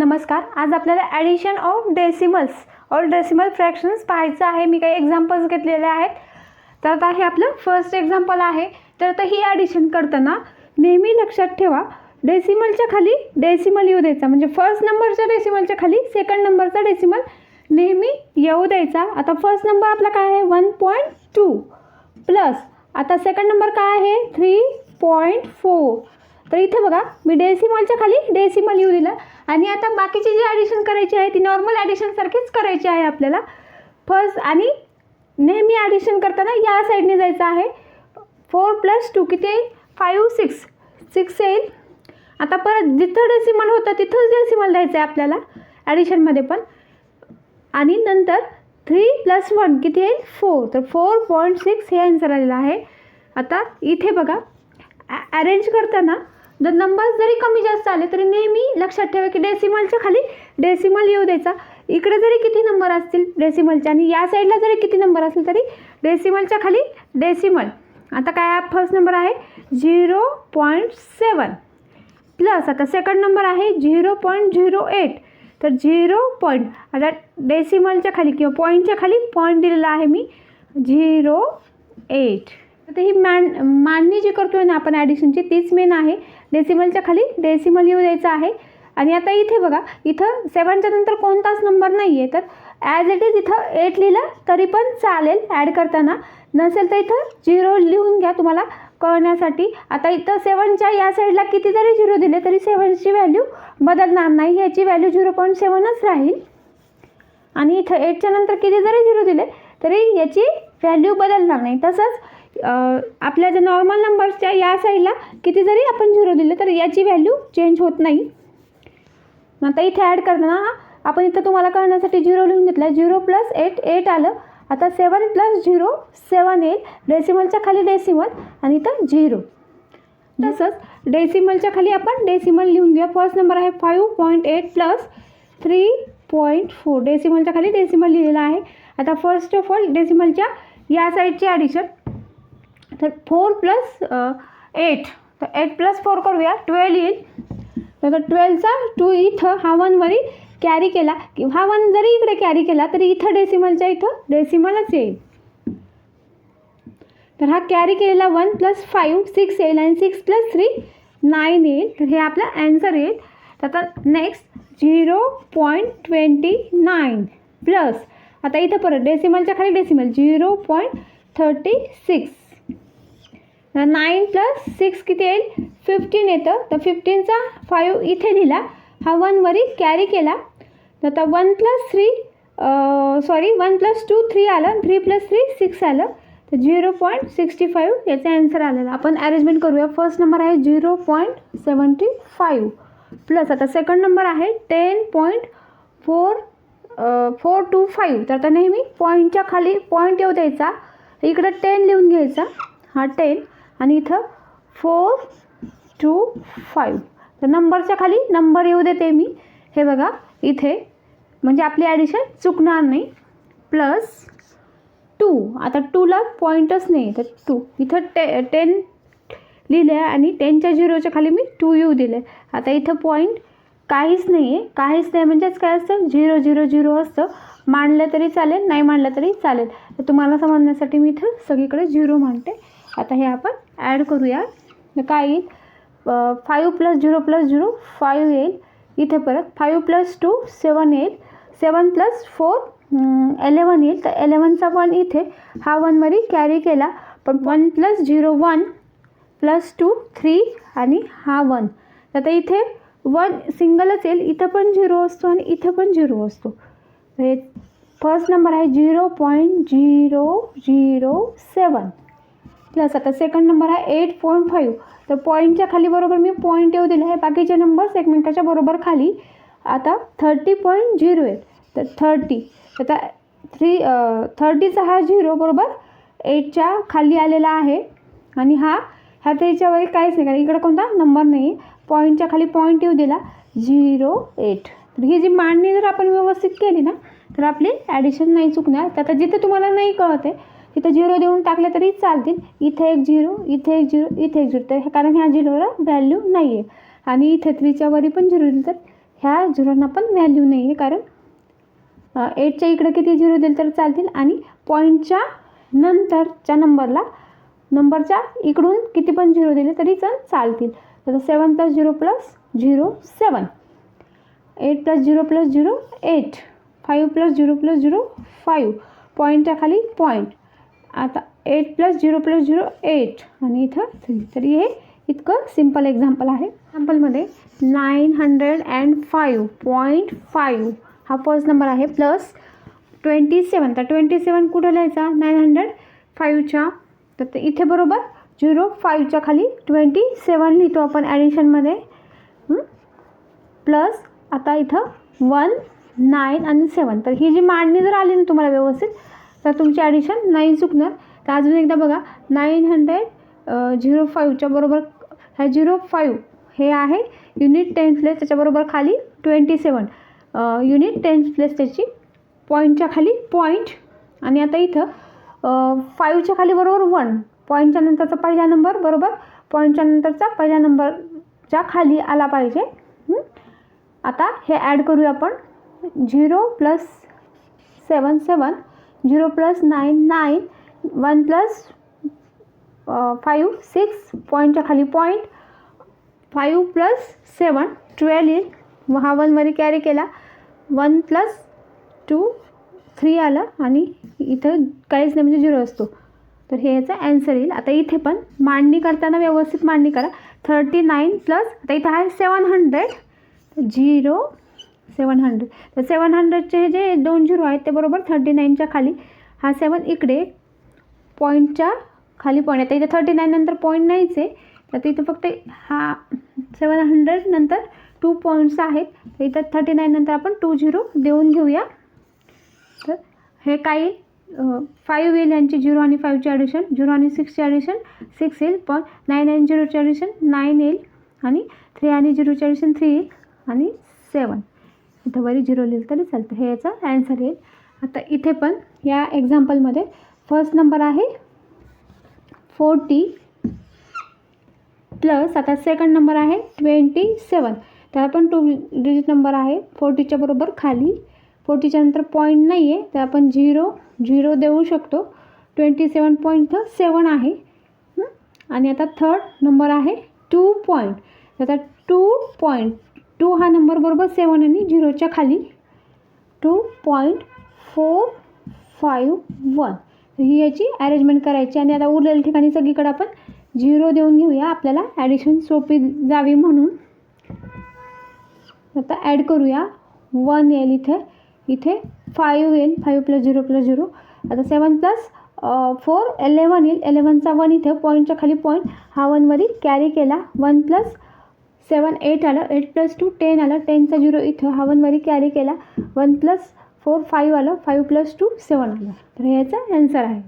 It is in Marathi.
नमस्कार आज आपल्याला addition of decimals or decimal fractions पाहायचं आहे. मी काही एक्झाम्पल्स घेतलेले आहेत. तर आता हे आपलं फर्स्ट एक्झाम्पल आहे. तर आता ही ॲडिशन करताना नेहमी लक्षात ठेवा डेसिमलच्या खाली डेसिमल येऊ द्यायचा. म्हणजे फर्स्ट नंबरच्या डेसिमलच्या खाली सेकंड नंबरचा डेसिमल नेहमी येऊ द्यायचा. आता फर्स्ट नंबर आपला काय आहे? वन पॉईंट टू प्लस आता सेकंड नंबर काय आहे? थ्री पॉईंट फोर तर इथे बघा मी डेसिमलच्या खाली डेसिमल येऊ दिलं. आणि आता बाकीची जी ॲडिशन करायची आहे ती नॉर्मल ॲडिशनसारखीच करायची आहे आपल्याला. फर्स्ट आणि नेहमी ॲडिशन करताना या साईडने जायचं आहे. फोर प्लस टू किती? येईल फाईव्ह सिक्स सिक्स येईल. आता परत जिथं डेसिमल होतं तिथंच डेसिमल द्यायचं आहे आपल्याला ॲडिशनमध्ये पण. आणि नंतर थ्री प्लस वन किती येईल? फोर तर फोर पॉईंट सिक्स हे आन्सर आलेलं आहे. आता इथे बघा अरेंज करताना जर नंबर्स जरी कमी जास्त आले तरी नेहमी लक्षात ठेवा की डेसिमलच्या खाली डेसिमल येऊ द्यायचा. इकडे जरी किती नंबर असतील डेसिमलचे आणि या साईडला जरी किती नंबर असतील तरी डेसिमलच्या खाली डेसिमल आता काय फर्स्ट नंबर आहे? झिरो पॉईंट सेवन प्लस आता सेकंड नंबर आहे झिरो पॉईंट झिरो एट तर झिरो पॉईंट आता डेसिमलच्या खाली किंवा पॉईंटच्या खाली पॉईंट दिलेला आहे मी. झिरो एट तर ही मॅन मांडणी जी करतो आहे ना आपण ॲडिशनची तीच मेन आहे. डेसिमलच्या खाली डेसिमल येऊ द्यायचं आहे. आणि आता इथे बघा इथं सेवनच्या नंतर कोणताच नंबर नाही आहे तर ॲज इट इज इथं एट लिहिलं तरी पण चालेल ॲड करताना. नसेल तर इथं झिरो लिहून घ्या तुम्हाला कळण्यासाठी. आता इथं सेवनच्या या साईडला किती जरी झिरो दिले तरी सेवनची व्हॅल्यू बदलणार नाही. ह्याची व्हॅल्यू झिरो पॉईंट सेवनच राहील. आणि इथं एटच्या नंतर किती जरी झिरो दिले तरी याची व्हॅल्यू बदलणार नाही. तसंच आपल्या ज्या नॉर्मल नंबर्सच्या या साईडला किती जरी आपण झिरो दिलं तर याची व्हॅल्यू चेंज होत नाही. आता इथे ॲड करताना आपण इथं तुम्हाला कळण्यासाठी झिरो लिहून घेतला. झिरो प्लस एट एट आलं. आता seven plus zero seven eight डेसिमलच्या खाली डेसिमल आणि इथं झिरो तसंच डेसिमलच्या खाली आपण डेसिमल लिहून घेऊया. फर्स्ट नंबर आहे five point eight plus three point four डेसिमलच्या खाली डेसिमल लिहिलेला आहे. आता फर्स्ट ऑफ ऑल डेसिमलच्या या साईडची ॲडिशन तर फोर प्लस एट तर एट प्लस फोर करूया. ट्वेल्व येईल. तर ट्वेल्वचा टू इथं हा वनवरी कॅरी केला. हा वन जरी इकडे कॅरी केला तरी इथं डेसिमलच्या इथं डेसिमलच येईल. तर हा कॅरी केलेला वन प्लस फाईव्ह सिक्स येईल आणि सिक्स प्लस थ्री नाईन येईल. तर हे आपला ॲन्सर येईल. तर आता next zero point twenty nine plus आता इथं परत डेसिमलच्या खाली decimal zero point thirty six nine plus six किती येईल? फिफ्टीन येतं. तर फिफ्टीनचा फाईव्ह इथे लिहिला. हा वनवरी कॅरी केला. तर आता one plus three sorry one plus two three आलं. थ्री प्लस थ्री सिक्स आलं. तर झिरो पॉईंट सिक्स्टी फाईव्ह याचा ॲन्सर आलेला. आपण अरेंजमेंट करूया. फर्स्ट नंबर आहे zero point seventy five plus आता सेकंड नंबर आहे ten point four four two five तर आता नेहमी पॉईंटच्या खाली पॉईंट येऊ द्यायचा. इकडं टेन लिहून घ्यायचा. हा टेन आणि इथं फोर टू फाईव्ह तर नंबरच्या खाली नंबर येऊ देते मी. हे बघा इथे. म्हणजे आपली ॲडिशन चुकणार नाही. प्लस टू आता टूला पॉईंटच नाही. तर टू इथं टे टेन लिहिले आहे आणि टेनच्या झिरोच्या खाली मी टू यू दिले. आता इथं पॉईंट काहीच नाही आहे काहीच नाही म्हणजेच काय असतं? झिरो झिरो झिरो असतं. मांडलं तरी चालेल नाही मांडलं तरी चालेल. तर तुम्हाला समजण्यासाठी मी इथं सगळीकडे झिरो मांडते. आता हे आपण ॲड करूया. तर काय येईल? Five plus zero plus zero five येईल. इथे परत फाईव्ह प्लस टू सेवन येईल. सेवन प्लस फोर एलेवन येईल. तर एलेवनचा वन इथे हा वनमध्ये कॅरी केला. पण one plus zero one plus two three आणि हा वन तर आता इथे वन सिंगलच येईल. इथं पण झिरो असतो आणि इथं पण झिरो असतो. हे फर्स्ट नंबर आहे zero point zero zero seven plus आता सेकंड नंबर आहे एट पॉईंट फाईव्ह तर पॉईंटच्या खाली बरोबर मी पॉईंट येऊ दिले. आहे बाकीचे नंबर्स एक मिनटाच्या बरोबर खाली. आता थर्टी पॉईंट झिरो आहेत तर थर्टी आता थ्री थर्टीचा हा झिरो बरोबर एटच्या खाली आलेला आहे. आणि हा ह्या त्याच्या वरी काहीच नाही. कारण इकडे कोणता? नंबर नाही पॉईंटच्या खाली पॉईंट येऊ दिला. झिरो एट तर ही जी मांडणी जर आपण व्यवस्थित केली ना तर आपली ॲडिशन नाही चुकणार. तर आता जिथे तुम्हाला नाही कळत आहे तिथं झिरो देऊन टाकले तरी चालतील. इथे एक झिरो इथे एक झिरो इथे एक झिरो. तर कारण ह्या झिरोला व्हॅल्यू नाही आहे आणि इथे थ्रीच्या वरी पण झिरो दिली तर ह्या झिरोना पण व्हॅल्यू नाही आहे कारण एटच्या इकडे किती झिरो दिले तर चालतील? आणि पॉईंटच्या नंतरच्या नंबरला नंबरच्या इकडून किती पण झिरो दिले तरी चल चालतील. तर seven plus zero plus zero seven eight plus zero plus zero eight five plus zero plus zero five पॉईंटच्या खाली पॉईंट आता eight plus zero plus zero eight आणि इथं थ्री तर हे इतकं सिंपल एक्झाम्पल आहे. एक्झाम्पलमध्ये nine hundred and five point five हा फर्स्ट नंबर आहे प्लस ट्वेंटी सेवन तर ट्वेंटी सेवन कुठं लिहायचा? नाईन हंड्रेड फाईव्हच्या तर ते इथे बरोबर झिरो फाईव्हच्या खाली ट्वेंटी सेवन लिहितो आपण ॲडिशनमध्ये प्लस आता इथं वन नाईन आणि सेवन तर ही जी मांडणी जर आली ना तुम्हाला व्यवस्थित तर तुमची ॲडिशन नाही चुकणार. तर अजून एकदा बघा नाईन हंड्रेड झिरो फाईव्हच्या बरोबर ह्या झिरो फाईव्ह हे आहे. युनिट टेन्थ प्लेस त्याच्याबरोबर खाली twenty seven unit tenth place त्याची पॉईंटच्या खाली पॉईंट आणि आता इथं फाईव्हच्या खाली बरोबर वन पॉईंटच्या नंतरचा पहिला नंबर बरोबर पॉईंटच्या नंतरचा पहिल्या नंबरच्या खाली आला पाहिजे. आता हे ॲड करूया आपण. Zero plus seven seven zero plus nine nine one plus five six पॉईंटच्या खाली point five plus seven twelve येईल. हा वनमध्ये कॅरी केला. वन प्लस टू थ्री आलं आणि इथं काहीच नाही म्हणजे झिरो असतो. तर हे याचा ॲन्सर येईल. आता इथे पण मांडणी करताना व्यवस्थित मांडणी करा. थर्टी नाईन प्लस आता इथं आहे seven hundred. Zero seven hundred तर सेवन हंड्रेडचे जे दोन झिरो आहेत ते बरोबर थर्टी नाईनच्या खाली. हा सेवन इकडे पॉईंटच्या खाली पॉईंट आता इथे थर्टी नाईन नंतर पॉईंट नाहीच आहे. तर इथं फक्त हा सेवन हंड्रेड नंतर टू पॉईंट्स आहेत. तर इथं थर्टी नाईन नंतर आपण टू झिरो देऊन घेऊया. तर हे काही फाईव्ह येईल यांची झिरो आणि फाईव्हची ॲडिशन झिरो आणि सिक्सची ॲडिशन सिक्स येईल. पण नाईन आणि झिरोची ॲडिशन नाईन येईल. आणि थ्री आणि झिरोची ॲडिशन थ्री येईल. आणि सेवन इथं वरी झिरो लिहिलं तरी चालतं. हे याचा ॲन्सर येईल. आता इथे पण या एक्झाम्पलमध्ये फर्स्ट नंबर आहे फोर्टी प्लस आता सेकंड नंबर आहे ट्वेंटी सेवन त्याला पण टू डिजिट नंबर आहे. फोर्टीच्या बरोबर खाली. फोर्टीच्या नंतर पॉईंट नाही आहे तर आपण झिरो झिरो देऊ शकतो. ट्वेंटी सेवन पॉईंट सेवन आहे आणि आता थर्ड नंबर आहे टू पॉईंट आता टू पॉईंट टू हा नंबर बरोबर सेवन आणि झिरोच्या खाली. Two point four five one. ही याची अरेंजमेंट करायची आणि आता उरलेल्या ठिकाणी सगळीकडे आपण झिरो देऊन घेऊया. आपल्याला ॲडिशन सोपी जावी म्हणून. आता ॲड करूया. वन येईल इथे. इथे फाईव्ह येईल. Five plus zero plus zero. आता सेवन प्लस फोर एलेवन येईल. एलेवनचा वन इथे पॉईंटच्या खाली पॉईंट हा वनमध्ये कॅरी केला. वन प्लस सेवन एट आलं एट प्लस टू टेन आलं टेनचा झिरो इथं हा वनवरी कॅरी केला. वन प्लस फोर फाईव्ह आलं फाईव्ह प्लस टू सेवन आलं. तर ह्याचा ॲन्सर आहे.